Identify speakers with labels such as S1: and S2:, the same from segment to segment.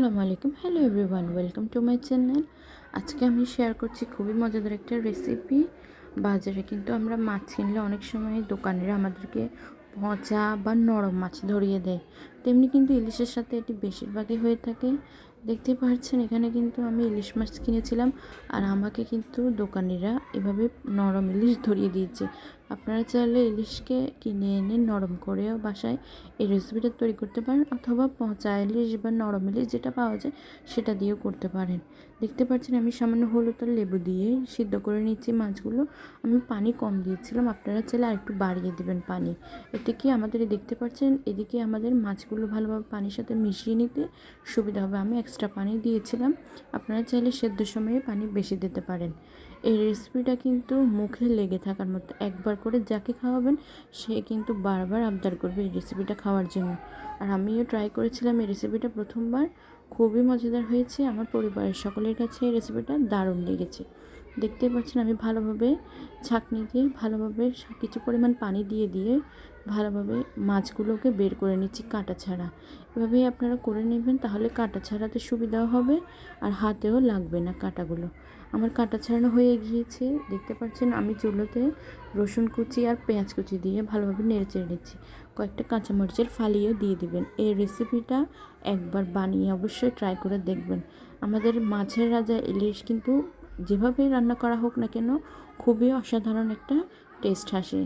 S1: আসসালামু আলাইকুম। Hello everyone welcome to my channel আজকে আমি শেয়ার করছি খুবই মজাদার একটা রেসিপি বাজারে কিন্তু আমরা মাছ কিনলে অনেক সময় দোকানেরা আমাদেরকে পচা বা নরম মাছ ধরিয়ে দেয়। তেমনি কিন্তু ইলিশের সাথে এটি বেশিরভাগই হয়ে থাকে। দেখতে পাচ্ছেন, এখানে কিন্তু আমি ইলিশ মাছ কিনেছিলাম আর আমাকে কিন্তু দোকানিরা এভাবে নরম ইলিশ ধরিয়ে দিয়েছে। আপনারা চাইলে ইলিশকে কিনে এনে নরম করেও বাসায় এই রেসিপিটা তৈরি করতে পারেন অথবা পচা ইলিশ বা নরম ইলিশ যেটা পাওয়া যায় সেটা দিয়েও করতে পারেন। দেখতে পাচ্ছেন, আমি সামান্য হলুদ আর লেবু দিয়ে সিদ্ধ করে নিচ্ছি মাছগুলো। আমি পানি কম দিয়েছিলাম, আপনারা চাইলে আর একটু বাড়িয়ে দেবেন পানি। এতে কি আমাদের দেখতে পাচ্ছেন? এদিকে আমাদের মাছগুলো ভালোভাবে পানির সাথে মিশিয়ে নিতে সুবিধা হবে। আমি এক্সট্রা পানি দিয়েছিলাম। আপনারা চাইলে সেদ্ধ সময়ে পানি বেশি দিতে পারেন। এই রেসিপিটা কিন্তু মুখে লেগে থাকার মতো। একবার করে যাকে খাওয়াবেন, সে কিন্তু বারবার আবদার করবে এই রেসিপিটা খাওয়ার জন্য। আর আমিও ট্রাই করেছিলাম এই রেসিপিটা প্রথমবার। খুবই মজাদার হয়েছে। আমার পরিবারের সকলের কাছে এই রেসিপিটা দারুণ লেগেছে। দেখতে পাচ্ছেন আমি ভালোভাবে ছাঁকনি দিয়ে ভালোভাবে কিছু পরিমাণ পানি দিয়ে দিয়ে ভালোভাবে মাছগুলোকে বের করে নিচ্ছি কাঁটা ছাড়া। এভাবেই আপনারা করে নেবেন, তাহলে কাঁটা ছাড়াতে সুবিধাও হবে আর হাতেও লাগবে না কাঁটাগুলো। আমার কাঁটা ছাড়ানো হয়ে গিয়েছে। দেখতে পাচ্ছেন আমি চুলোতে রসুন কুচি আর পেঁয়াজ কুচি দিয়ে ভালোভাবে নেড়ে চেড়ে নিচ্ছি। কয়েকটা কাঁচামরিচের ফালিয়েও দিয়ে দিবেন। এই রেসিপিটা একবার বানিয়ে অবশ্যই ট্রাই করে দেখবেন। আমাদের মাছের রাজা ইলিশ কিন্তু যেভাবেই রান্না করা হোক না কেন, খুবই অসাধারণ একটা টেস্ট আসে।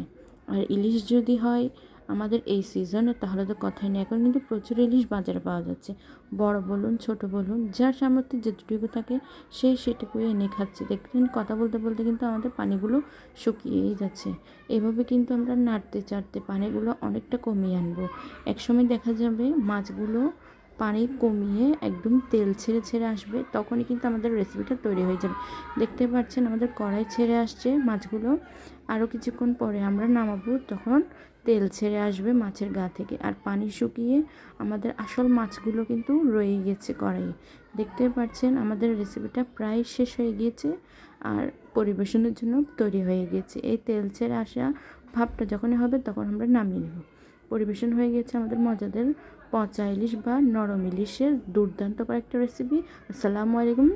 S1: আর ইলিশ যদি হয় আমাদের এই সিজনে তাহলে তো কথাই নেই। এখন কিন্তু প্রচুর ইলিশ বাজারে পাওয়া যাচ্ছে। বড় বলুন, ছোট বলুন, যার সামর্থ্যে যেটুকু থাকে, সে সেটুকু এনে খাচ্ছে। দেখবেন কথা বলতে বলতে কিন্তু আমাদের পানিগুলো শুকিয়েই যাচ্ছে। এভাবে কিন্তু আমরা নাড়তে, চাড়তে পানিগুলো অনেকটা কমিয়ে আনব। একসময় দেখা যাবে মাছগুলো পানি কমিয়ে একদম তেল ছেড়ে ছেড়ে আসবে, তখনই কিন্তু আমাদের রেসিপিটা তৈরি হয়ে যাবে। দেখতে পাচ্ছেন আমাদের কড়াই ছেড়ে আসছে মাছগুলো। আরও কিছুক্ষণ পরে আমরা নামাবো, তখন তেল ছেড়ে আসবে মাছের গা থেকে। আর পানি শুকিয়ে আমাদের আসল মাছগুলো কিন্তু রয়ে গেছে কড়াইয়ে। দেখতে পাচ্ছেন আমাদের রেসিপিটা প্রায় শেষ হয়ে গিয়েছে আর পরিবেশনের জন্য তৈরি হয়ে গেছে। এই তেল ছেড়ে আসা ভাবটা যখনই হবে তখন আমরা নামিয়ে নেব। পরিবেশন হয়ে গেছে আমাদের মজাদের পচা ইলিশ বা নরম ইলিশের দুর্দান্ত কয়েকটা রেসিপি আসসালামু আলাইকুম।